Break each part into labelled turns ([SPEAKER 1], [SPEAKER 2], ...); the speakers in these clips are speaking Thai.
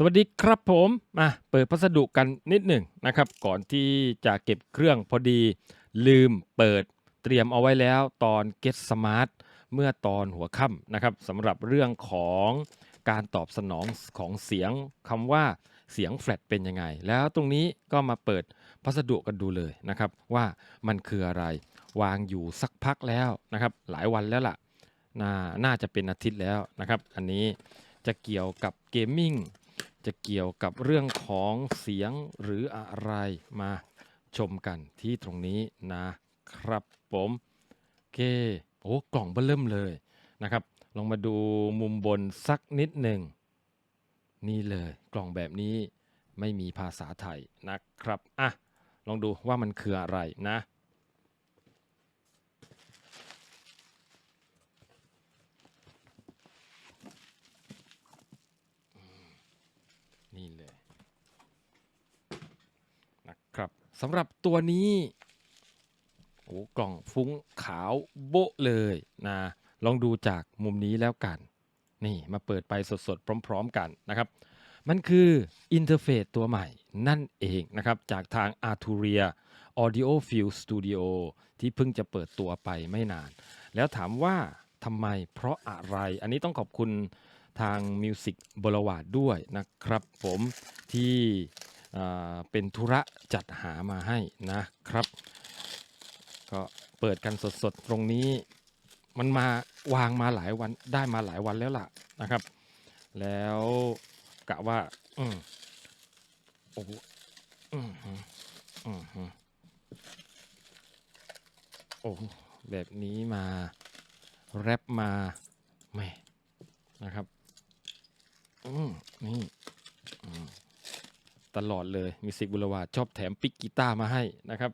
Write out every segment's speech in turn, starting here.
[SPEAKER 1] สวัสดีครับผมมาเปิดพัสดุกันนิดหนึ่งนะครับ ก่อนที่จะเก็บเครื่องพอดี ลืมเปิดเตรียมเอาไว้แล้วตอน Get Smart เมื่อตอนหัวค่ำนะครับสำหรับเรื่องของการตอบสนองของเสียงคำว่าเสียงแฟลตเป็นยังไง แล้วตรงนี้ก็มาเปิดพัสดุกันดูเลยนะครับว่ามันคืออะไร วางอยู่สักพักแล้วนะครับ หลายวันแล้วล่ะนน่าจะเป็นอาทิตย์แล้วนะครับ อันนี้จะเกี่ยวกับเกมมิ่ง จะเกี่ยวกับเรื่องของเสียงหรืออะไรมาชมกันที่ตรงนี้นะครับผมโอเคโอ้กล่องเบอเริ่มเลยนะครับ ลองมาดูมุมบนสักนิดหนึ่งนี่เลยกล่องแบบนี้ไม่มีภาษาไทยนะครับอะลองดูว่ามันคืออะไรนะ นี่เลยนะครับ สำหรับตัวนี้โอ้กล่องฟุ้งขาวโบ๊ะเลยนะลองดูจากมุมนี้แล้วกัน นี่มาเปิดไปสดๆ พร้อม ๆ กันนะครับ มันคืออินเทอร์เฟซตัวใหม่นั่นเองนะครับ จากทาง Arturia Audio Field Studio ที่เพิ่งจะเปิดตัวไปไม่นาน แล้วถามว่าทำไมเพราะอะไร อันนี้ต้องขอบคุณทาง Music b o l w a r d ด้วยนะครับผมที่ เป็นธุระจัดหามาให้นะครับ ก็เปิดกันสดๆตรงนี้ มันมาวางมาหลายวันได้มาหลายวันแล้วล่ะนะครับ แล้วกะว่าอืมโอ้โหอืมอืมโอ้แบบนี้มาแรปมาแม่นะครับ อืมนี่อืม ตลอดเลยมิสิกบุรวาชอบแถมปิกกีตาร์มาให้นะครับ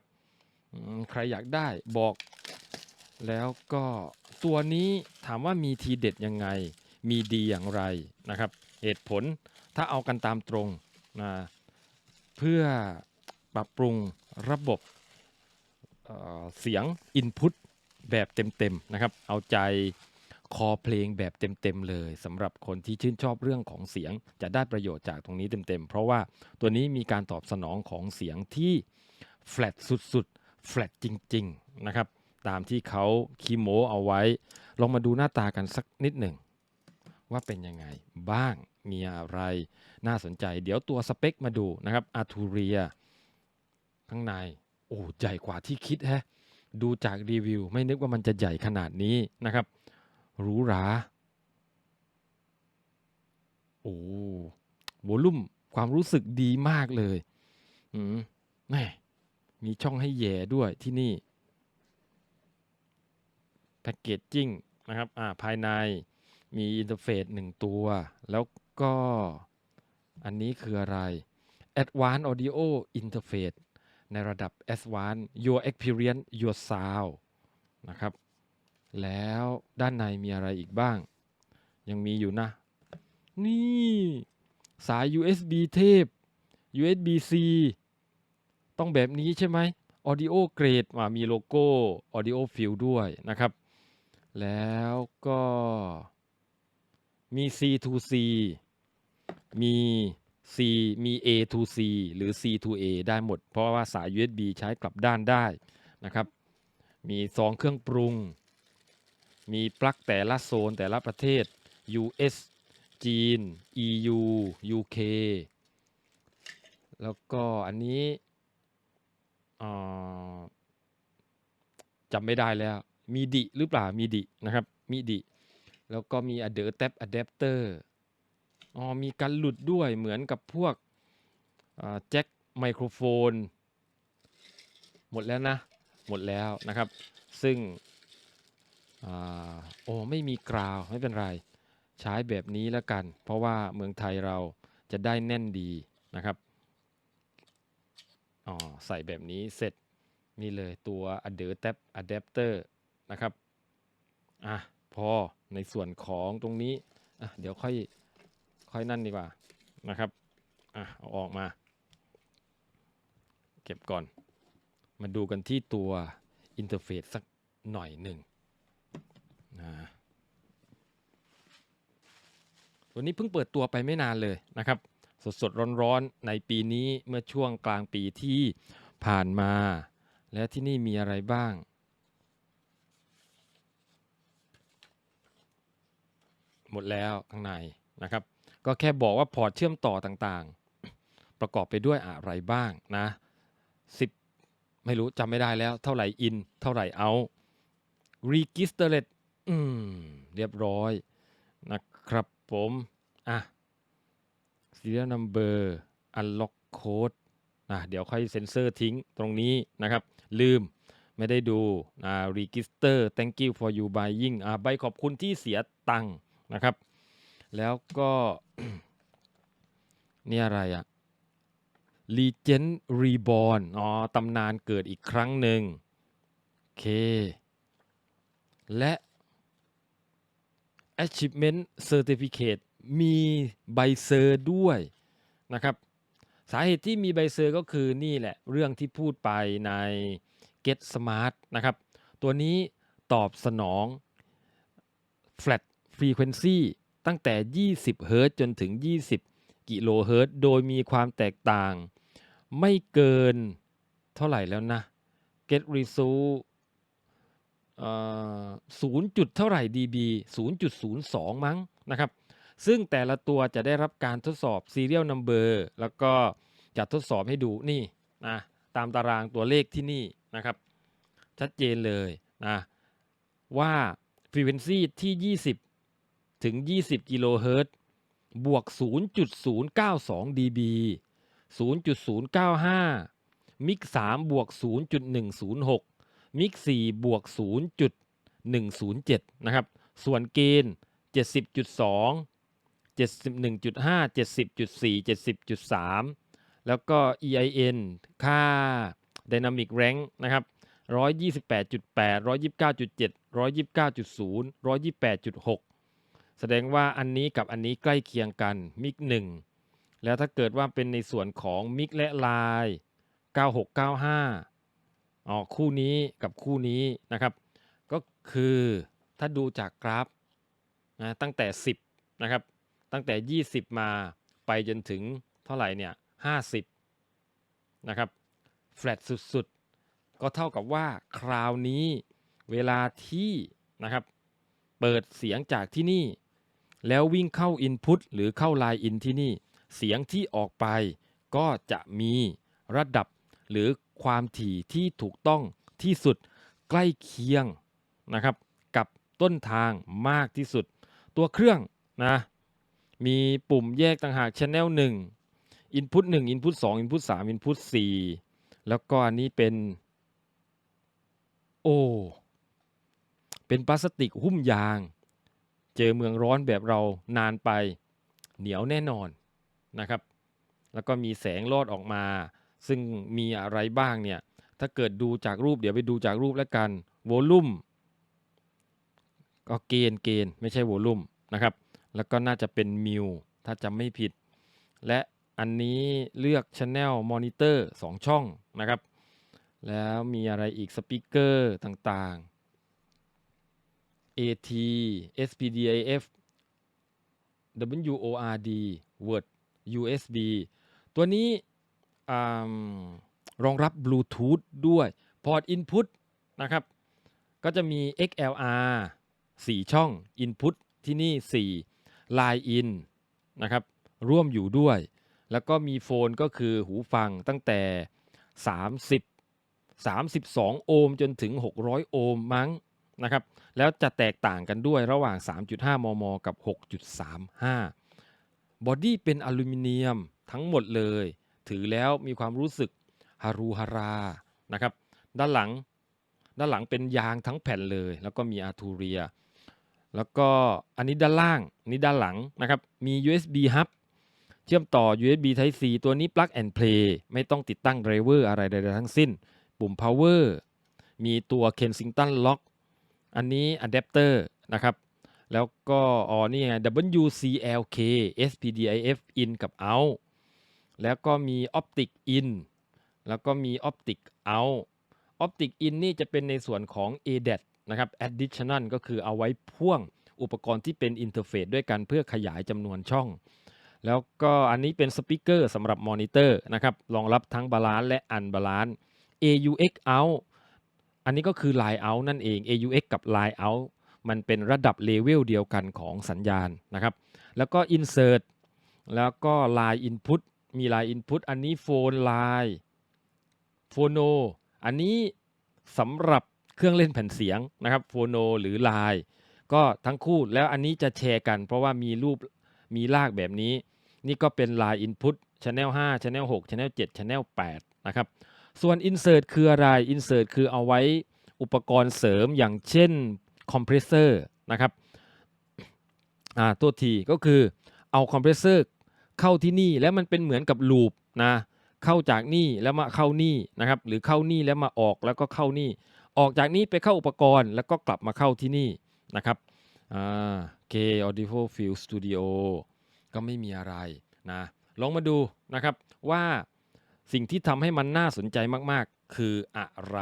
[SPEAKER 1] ใครอยากได้บอก แล้วก็ตัวนี้ถามว่ามีทีเด็ดยังไง มีดีอย่างไรนะครับ เหตุผลถ้าเอากันตามตรงนะเพื่อปรับปรุงระบบเเสียง Input แบบเต็มๆนะครับ เอาใจ คอเพลงแบบเต็มๆเลยสำหรับคนที่ชื่นชอบเรื่องของเสียง จะได้ประโยชน์จากตรงนี้เต็มๆ เพราะว่าตัวนี้มีการตอบสนองของเสียงที่แฟลตสุดๆแฟลตจริงๆนะครับตามที่เขาคีโมเอาไว้ ลองมาดูหน้าตากันสักนิดหนึ่ง ว่าเป็นยังไงบ้างมีอะไรน่าสนใจ เดี๋ยวตัวสเปคมาดูนะครับอาร์ทูเรียข้างใน โอ้ใหญ่กว่าที่คิดแฮะดูจากรีวิว ไม่นึกว่ามันจะใหญ่ขนาดนี้นะครับ หรูหราโอ้โวลุ่มความรู้สึกดีมากเลยอืมแม่มีช่องให้แย่ด้วยที่นี่แพ็กเกจจิ้งนะครับอ่าภายในมีอินเทอร์เฟซหนึ่งตัว แล้วก็อันนี้คืออะไร Advanced Audio Interface ในระดับ Advanced Your Experience Your Sound นะครับ แล้วด้านในมีอะไรอีกบ้าง ยังมีอยู่นะ นี่สาย USB เทพ USB-C ต้องแบบนี้ใช่ไหม Audio Grade อ่ามีโลโก้ Audio Field ด้วยนะครับ แล้วก็มี C to C มี C มี A to C หรือ C to A ได้หมด เพราะว่าสาย USB ใช้กลับด้านได้นะครับ มีซองเครื่องปรุง มีปลั๊กแต่ละโซนแต่ละประเทศ US จีน EU UK แล้วก็อันนี้จำไม่ได้แล้วมีดิหรือเปล่ามีดินะครับมีดิแล้วก็มี a d a p t a d a p t e r อ๋อมีการหลุดด้วยเหมือนกับพวกแจ็คไมโครโฟน หมดแล้วนะ หมดแล้วนะครับ ซึ่ง อ่าโอ้ไม่มีกราวไม่เป็นไร ใช้แบบนี้แล้วกัน เพราะว่าเมืองไทยเราจะได้แน่นดีนะครับอ๋อใส่แบบนี้เสร็จนี่เลยตัว a d a p t Adapter นะครับอะพอในส่วนของตรงนี้อะเดี๋ยวค่อยค่อยนั่นดีกว่านะครับอะเอาออกมา เก็บก่อน มาดูกันที่ตัวอินเทอร์เฟซสักหน่อยหนึ่ง นะตัวนี้เพิ่งเปิดตัวไปไม่นานเลยนะครับ สดๆร้อนๆในปีนี้เมื่อช่วงกลางปีที่ผ่านมา และที่นี่มีอะไรบ้าง หมดแล้วข้างในนะครับ ก็แค่บอกว่าพอร์ตเชื่อมต่อต่างๆ ประกอบไปด้วยอะไรบ้างนะ10 ไม่รู้จำไม่ได้แล้วเท่าไหร่อินเท่าไหร่เอา registered อืม เรียบร้อยนะครับผม อะ serial number unlock code นะเดี๋ยวค่อยเซ็นเซอร์ทิ้งตรงนี้นะครับ ลืมไม่ได้ดูอ่า register thank you for you buying อ่าใบขอบคุณที่เสียตังค์นะครับ แล้วก็ นี่อะไรอะ Legend Reborn อ๋อตำนานเกิดอีกครั้งหนึ่งโอเค และ Achievement Certificate มีใบเซอร์ด้วยนะครับสาเหตุที่มีใบเซอร์ก็คือนี่แหละเรื่องที่พูดไปใน Get Smart นะครับ ตัวนี้ตอบสนอง Flat Frequency ตั้งแต่ 20เฮิรตจนถึง 20 กิโลเฮิรตโดยมีความแตกต่าง ไม่เกินเท่าไหร่แล้วนะ Get Result เอ่อ0จุดเท่าไหร่ dB 0.02 มั้งนะครับ ซึ่งแต่ละตัวจะได้รับการทดสอบ Serial Number แล้วก็จะทดสอบให้ดูนี่นะตามตารางตัวเลขที่นี่นะครับ ชัดเจนเลยนะว่า Frequency ที่ 20 ถึง 20 กิโลเฮิรตซ์บวก 0.092 dB 0.095 มิก3บวก 0.106 มิก4บวก 0.107 นะครับ ส่วนเกณฑ์ 70.2 71.5 70.4 70.3 แล้วก็ EIN ค่า Dynamic Rank นะครับ128.8 129.7 129.0 128.6 แสดงว่าอันนี้กับอันนี้ใกล้เคียงกันมิก1แล้วถ้าเกิดว่าเป็นในส่วนของมิกและลาย 9695 อ๋อคู่นี้กับคู่นี้นะครับ ก็คือถ้าดูจากกราฟนะตั้งแต่ 10นะครับ ตั้งแต่ 20 มาไปจนถึงเท่าไหร่เนี่ย50นะครับแฟลตสุดๆ ก็เท่ากับว่าคราวนี้เวลาที่นะครับ เปิดเสียงจากที่นี่ แล้ววิ่งเข้า Input หรือเข้า Line In ที่นี่ เสียงที่ออกไปก็จะมีระดับหรือ ความถี่ที่ถูกต้องที่สุดใกล้เคียงนะครับกับต้นทางมากที่สุด ตัวเครื่องนะมีปุ่มแยกต่างหาก Channel 1 Input 1 Input 2 Input 3 Input 4 แล้วก็อันนี้เป็น โอ้ เป็นพลาสติกหุ้มยาง เจอเมืองร้อนแบบเรานานไปเหนียวแน่นอนนะครับ แล้วก็มีแสงลอดออกมา ซึ่งมีอะไรบ้างเนี่ย ถ้าเกิดดูจากรูปเดี๋ยวไปดูจากรูปแล้วกันโวลูมก็เกณฑ์เกณฑ์ไม่ใช่โวลูมนะครับ แล้วก็น่าจะเป็นมิวถ้าจำไม่ผิด และอันนี้เลือก Channel Monitor 2 ช่องนะครับ แล้วมีอะไรอีกสปีกเกอร์ต่างๆ AT SPDIF WORD Word USB ตัวนี้ รองรับบลูทูธด้วยพอร์ต Input นะครับ ก็จะมี XLR 4 ช่อง Input ที่นี่ 4 Line In นะครับ ร่วมอยู่ด้วย แล้วก็มีโฟนก็คือหูฟังตั้งแต่ 30 32 โอห์มจนถึง 600 โอห์มมั้งนะครับ แล้วจะแตกต่างกันด้วยระหว่าง 3.5 มม กับ 6.35 บอดี้เป็นอลูมิเนียมทั้งหมดเลย ถือแล้วมีความรู้สึกฮารูฮารานะครับ ด้านหลังด้านหลังเป็นยางทั้งแผ่นเลย แล้วก็มีอาทูเรีย แล้วก็อันนี้ด้านล่างนนี้ด้านหลังนะครับ มี USB hub เชื่อมต่อ USB Type C ตัวนี้ plug and play ไม่ต้องติดตั้งไดรเวอร์อะไรใดๆทั้งสิ้น ปุ่ม power มีตัว Kensington lock อันนี้อะแดปเตอร์นะครับ แล้วก็อ๋อนี่ไง WCLK SPDIF in กับ out แล้วก็มี optic in แล้วก็มี optic out optic in นี่จะเป็นในส่วนของ ADAT นะครับ additional ก็คือเอาไว้พ่วงอุปกรณ์ที่เป็นอินเทอร์เฟซด้วยกันเพื่อขยายจำนวนช่อง แล้วก็อันนี้เป็นสปีกเกอร์สำหรับมอนิเตอร์นะครับรองรับทั้งบาลานซ์และอันบาลานซ์ AUX out อันนี้ก็คือ Line out นั่นเอง AUX กับ Line out มันเป็นระดับเลเวลเดียวกันของสัญญาณนะครับ แล้วก็ insert แล้วก็ line input มี line input อันนี้ phone line phono อันนี้สำหรับเครื่องเล่นแผ่นเสียงนะครับ phono หรือ line ก็ทั้งคู่แล้วอันนี้จะแชร์กัน เพราะว่ามีรูปมีลากแบบนี้ นี่ก็เป็น line input channel 5 channel 6 channel 7 channel 8นะครับส่วน insert คืออะไร insert คือเอาไว้อุปกรณ์เสริมอย่างเช่นคอมเพรสเซอร์นะครับอ่าตัวทีก็คือเอาคอมเพรสเซอร์ เข้าที่นี่แล้วมันเป็นเหมือนกับลูปนะเข้าจากนี่แล้วมาเข้านี่นะครับ หรือเข้านี่แล้วมาออกแล้วก็เข้านี่ ออกจากนี้ไปเข้าอุปกรณ์ แล้วก็กลับมาเข้าที่นี่นะครับอ่าเค Audio Field Studio ก็ไม่มีอะไรนะลองมาดูนะครับว่าสิ่งที่ทำให้มันน่าสนใจมากๆ คืออะไร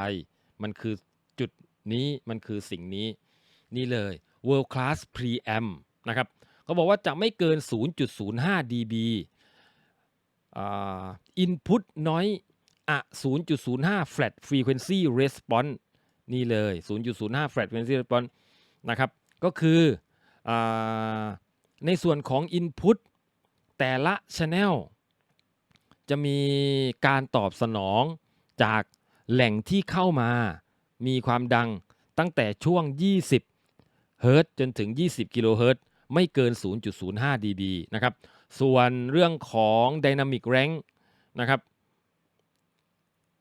[SPEAKER 1] มันคือจุดนี้มันคือสิ่งนี้นี่เลย World Class Preamp นะครับ เขาบอกว่าจะไม่เกิน 0.05 dB อ่า Input Noise อะ0.05 Flat Frequency Response นี่เลย 0.05 Flat Frequency Response นะครับ ก็คืออในส่วนของ Input แต่ละ Channel จะมีการตอบสนองจากแหล่งที่เข้ามา มีความดังตั้งแต่ช่วง 20 เฮิรตซ์จนถึง 20 กิโลเฮิรตซ์ ไม่เกิน 0.05 dB นะครับ ส่วนเรื่องของ Dynamic Range นะครับ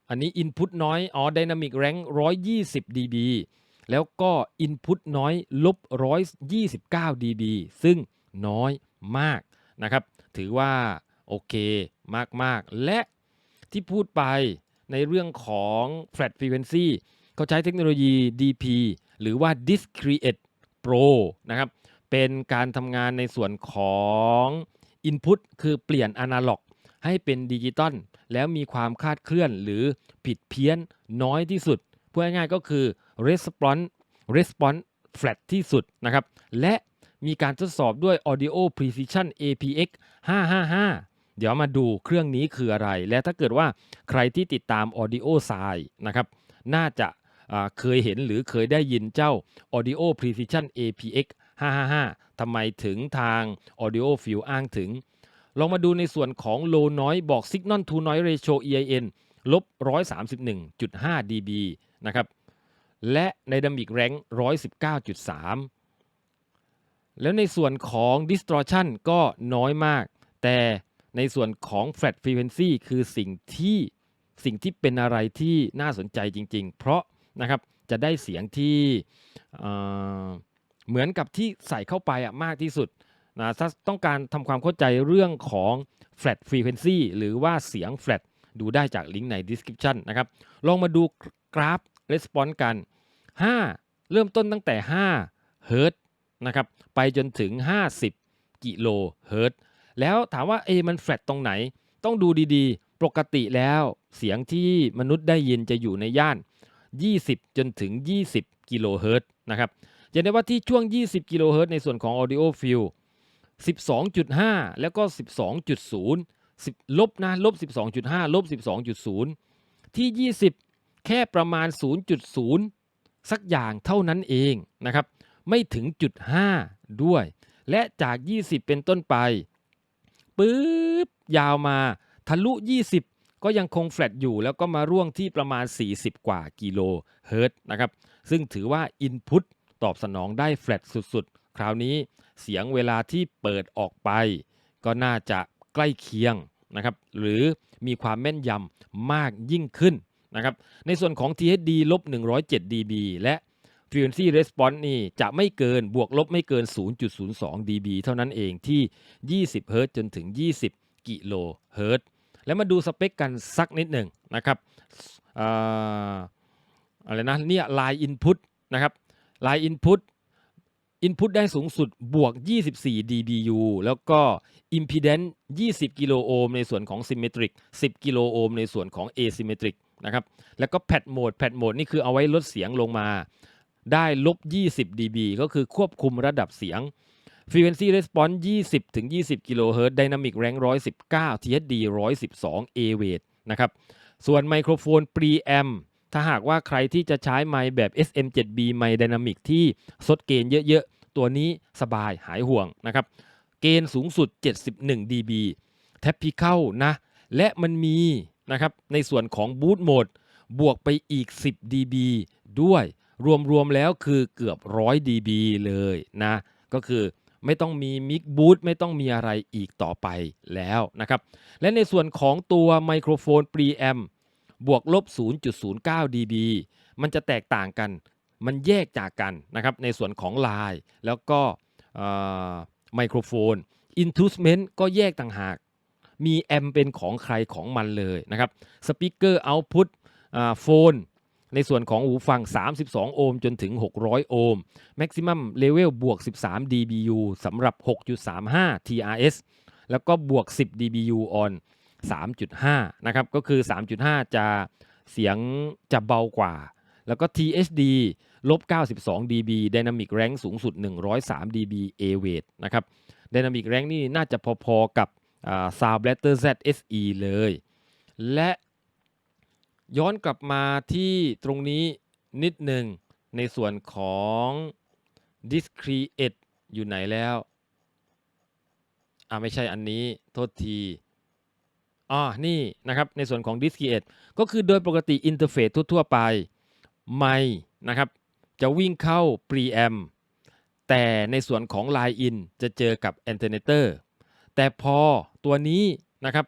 [SPEAKER 1] อันนี้ Input น้อย อ๋อ Dynamic Range 120 dB แล้วก็ Input น้อยลบ129 dB ซึ่งน้อยมากนะครับ ถือว่าโอเคมาก ๆ และที่พูดไปในเรื่องของ Flat Frequency เขาใช้เทคโนโลยี DP หรือว่า Discrete Pro นะครับ เป็นการทำงานในส่วนของ Input คือเปลี่ยนอนาล็อกให้เป็นดิจิตอลแล้วมีความคาดเคลื่อนหรือผิดเพี้ยนน้อยที่สุดพูดง่ายๆก็คือ response response flat ที่สุดนะครับ และมีการทดสอบด้วย Audio Precision APX 555 เดี๋ยวมาดูเครื่องนี้คืออะไร และถ้าเกิดว่าใครที่ติดตาม Audio s i นะครับ น่าจะเคยเห็นหรือเคยได้ยินเจ้า Audio Precision APX 555ทำไมถึงทาง Audio Field อ้างถึง ลองมาดูในส่วนของ low noise บอก signal to noise ratio EIN ลบ 131.5 dB นะครับ และ dynamic range 119.3 แล้วในส่วนของ distortion ก็น้อยมาก แต่ในส่วนของ flat frequency คือสิ่งที่สิ่งที่เป็นอะไรที่น่าสนใจจริง ๆ เพราะนะครับจะได้เสียงที่ เหมือนกับที่ใส่เข้าไปอะมากที่สุดนะถ้าต้องการทำความเข้าใจเรื่องของ flat frequency หรือว่าเสียง flat ดูได้จากลิงก์ใน description นะครับ ลองมาดูกราฟ response กัน 5 เริ่มต้นตั้งแต่ 5 เฮิรต์นะครับ ไปจนถึง 50 กิโลเฮิรต์แล้วถามว่าเอมัน flat ตรงไหน ต้องดูดีๆ ปกติแล้วเสียงที่มนุษย์ได้ยินจะอยู่ในย่าน 20 จนถึง 20 กิโลเฮิรต์นะครับ จะได้ว่าที่ช่วง 20 กิโลเฮิรตซ์ในส่วนของ audio field 12.5 แล้วก็ 12.0 10ลบนะ ลบ 12.5 ลบ 12.0 ที่ 20 แค่ประมาณ 0.0 สักอย่างเท่านั้นเองนะครับ ไม่ถึงจุด5ด้วย และจาก 20 เป็นต้นไปปึ๊บยาวมาทะลุ 20 ก็ยังคงแฟลตอยู่แล้วก็มาร่วงที่ประมาณ 40 กว่ากิโลเฮิรตซ์นะครับ ซึ่งถือว่า Input ตอบสนองได้แฟลตสุดๆ คราวนี้เสียงเวลาที่เปิดออกไป ก็น่าจะใกล้เคียงนะครับหรือมีความแม่นยำมากยิ่งขึ้นนะครับในส่วนของ THD ลบ107 dB และ Frequency Response นี่จะไม่เกินบวกลบไม่เกิน 0.02 dB เท่านั้นเองที่ 20 เฮิรตจนถึง 20 กิโลเฮิรตซ์แล้วมาดูสเปคกันสักนิดหนึ่งนะครับออะไรนะเนี่ย Line Input นะครับ Line Input Input ได้สูงสุดบวก 24 dBu แล้วก็ Impedance 20 กิโลโอห์มในส่วนของ Symmetric 10 กิโลโอห์มในส่วนของ Asymmetric นะครับแล้วก็ Pad Mode Pad Mode นี่คือเอาไว้ลดเสียงลงมาได้ลบ 20 dB ก็คือควบคุมระดับเสียง Frequency Response 20 ถึง 20 กิโลเฮิรตซ์ Dynamic Range 119 THD 112 A Weight นะครับ ส่วนไมโครโฟน Preamp ถ้าหากว่าใครที่จะใช้ไมค์แบบ SM7B ไมค์ Dynamic ที่ซดเกณฑ์เยอะๆ ตัวนี้สบายหายห่วงนะครับ เกณฑ์สูงสุด 71 dB แท็บพิเข้านะ และมันมีนะครับในส่วนของ Boot Mode บวกไปอีก 10 dB ด้วยรวมๆแล้วคือเกือบ 100 dB เลยนะ ก็คือไม่ต้องมีมิกบูตไม่ต้องมีอะไรอีกต่อไปแล้วนะครับ และในส่วนของตัวไมโครโฟน Preamp บวกลบ 0.09 dB มันจะแตกต่างกัน มันแยกจากกันนะครับในส่วนของลายแล้วก็ไมโครโฟน Instrument ก็แยกต่างหาก มีแอมเป็นของใครของมันเลยนะครับสปีกเกอร์เอาพุตโฟนในส่วนของหูฟัง 32 โอห์มจนถึง 600 โอห์ม Maximum Level บวก 13 dBu สำหรับ 6.35 TRS แล้วก็บวก 10 dBu on 3.5 นะครับ ก็คือ 3.5 จะเสียงจะเบากว่า แล้วก็ THD ลบ 92 dB Dynamic Range สูงสุด 103 dB A Weight นะครับ Dynamic Range นี่น่าจะพอๆกับ Sound Blaster Z SE เลย และย้อนกลับมาที่ตรงนี้นิดหนึ่งในส่วนของ Discreate อยู่ไหนแล้ว อ่าไม่ใช่อันนี้ โทษที อ๋อนี่นะครับในส่วนของ d i s c r e a t ก็คือโดยปกติอินเทอร์เฟซทั่ว ๆ ไปไม่นะครับจะวิ่งเข้า Preamp แต่ในส่วนของ Line In จะเจอกับ Alternator แต่พอตัวนี้นะครับ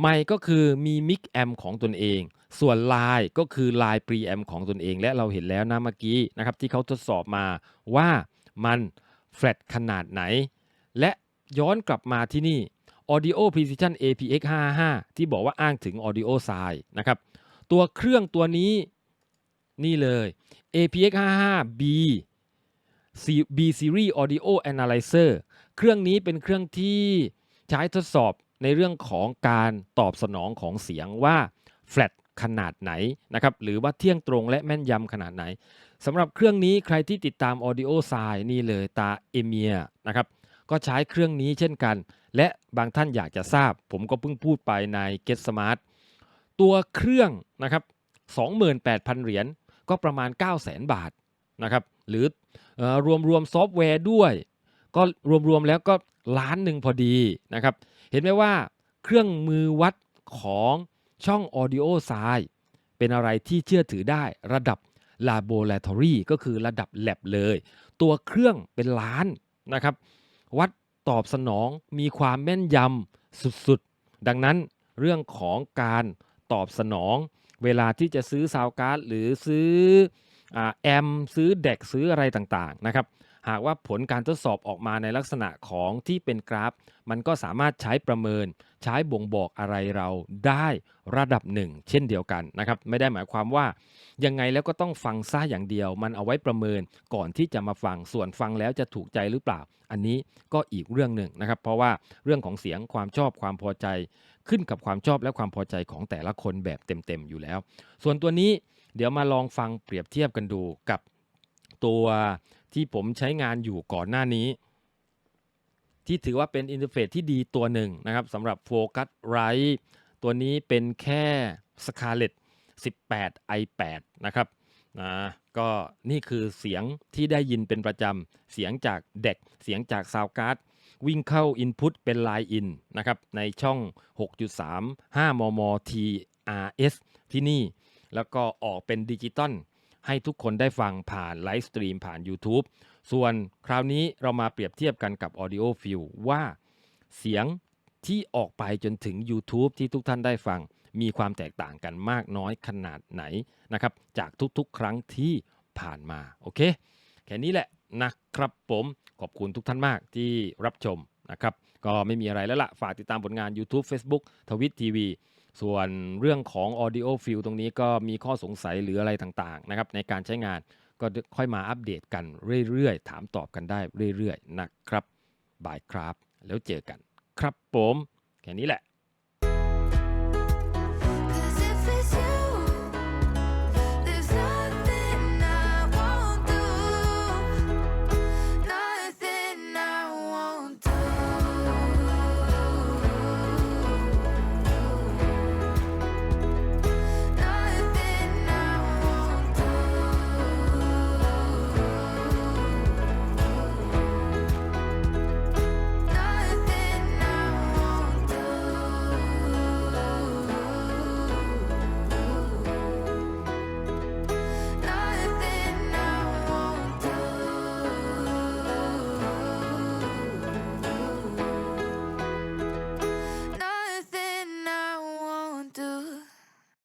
[SPEAKER 1] ไมค์ก็คือมีมิกแอมของตนเอง ส่วนลายก็คือลาย Preamp ของตนเอง และเราเห็นแล้วนะเมื่อกี้นะครับที่เขาทดสอบมาว่ามันแฟลตขนาดไหน และย้อนกลับมาที่นี่ Audio Precision APX 55ที่บอกว่าอ้างถึง Audio s i นะครับ ตัวเครื่องตัวนี้นี่เลย APX 55 B B Series Audio Analyzer เครื่องนี้เป็นเครื่องที่ใช้ทดสอบในเรื่องของการตอบสนองของเสียงว่าแฟลตขนาดไหนนะครับหรือว่าเที่ยงตรงและแม่นยำขนาดไหนสำหรับเครื่องนี้ใครที่ติดตาม Audio s i นี่เลยตาเอเมียนะครับก็ใช้เครื่องนี้เช่นกัน และบางท่านอยากจะทราบ ผมก็เพิ่งพูดไปใน Get Smart ตัวเครื่องนะครับ 28,000 เหรียญก็ประมาณ 900,000 บาทนะครับ หรือรวมรวมซอฟต์แวร์ด้วย ก็รวมๆแล้วก็ล้านหนึ่งพอดีนะครับ เห็นไหมว่าเครื่องมือวัดของช่อง Audio s i เป็นอะไรที่เชื่อถือได้ระดับ Laboratory ก็คือระดับ Lab เลย ตัวเครื่องเป็นล้านนะครับ วัด ตอบสนองมีความแม่นยำสุดๆ ดังนั้นเรื่องของการตอบสนอง เวลาที่จะซื้อซาวการ์ดหรือซื้อแอม ซื้อเด็กซื้ออะไรต่างๆนะครับ หากว่าผลการทดสอบออกมาในลักษณะของที่เป็นกราฟ มันก็สามารถใช้ประเมิน ใช้บ่งบอกอะไรเราได้ระดับหนึ่งเช่นเดียวกันนะครับ ไม่ได้หมายความว่า ยังไงแล้วก็ต้องฟังซ่าอย่างเดียว มันเอาไว้ประเมินก่อนที่จะมาฟังส่วนฟังแล้วจะถูกใจหรือเปล่า อันนี้ก็อีกเรื่องหนึ่งนะครับ เพราะว่าเรื่องของเสียงความชอบความพอใจ ขึ้นกับความชอบและความพอใจของแต่ละคนแบบเต็มๆอยู่แล้ว ส่วนตัวนี้เดี๋ยวมาลองฟังเปรียบเทียบกันดูกับตัว ที่ผมใช้งานอยู่ก่อนหน้านี้ ที่ถือว่าเป็นอินเทอร์เฟซที่ดีตัวหนึ่งนะครับสำหรับ Focus Right ตัวนี้เป็นแค่ Scarlett 18 i8 นะครับนะก็นี่คือเสียงที่ได้ยินเป็นประจำ เสียงจากเด็ก เสียงจากซาวการ์ดวิ่งเข้า Input เป็น Line In นะครับ ในช่อง 6.3 5 มม TRS ที่นี่ แล้วก็ออกเป็นดิจิตอล ให้ทุกคนได้ฟังผ่านไลฟ์สตรีมผ่าน YouTube ส่วนคราวนี้เรามาเปรียบเทียบกันกับ Audio f i e l ว่าเสียงที่ออกไปจนถึง YouTube ที่ทุกท่านได้ฟัง มีความแตกต่างกันมากน้อยขนาดไหนนะครับ จากทุกๆ ครั้งที่ผ่านมาโอเคแค่นี้แหละนะครับผมขอบคุณทุกท่านมากที่รับชมนะครับ ก็ไม่มีอะไรแล้วละฝากติดตามผลงาน YouTube Facebook ทวิตทีวี ส่วนเรื่องของ Audio f i e l ตรงนี้ก็มีข้อสงสัยหรืออะไรต่างๆนะครับในการใช้งานก็ค่อยมาอัปเดตกันเรื่อยๆ ถามตอบกันได้เรื่อยๆ นะครับบายครับ แล้วเจอกันครับผม แค่นี้แหละ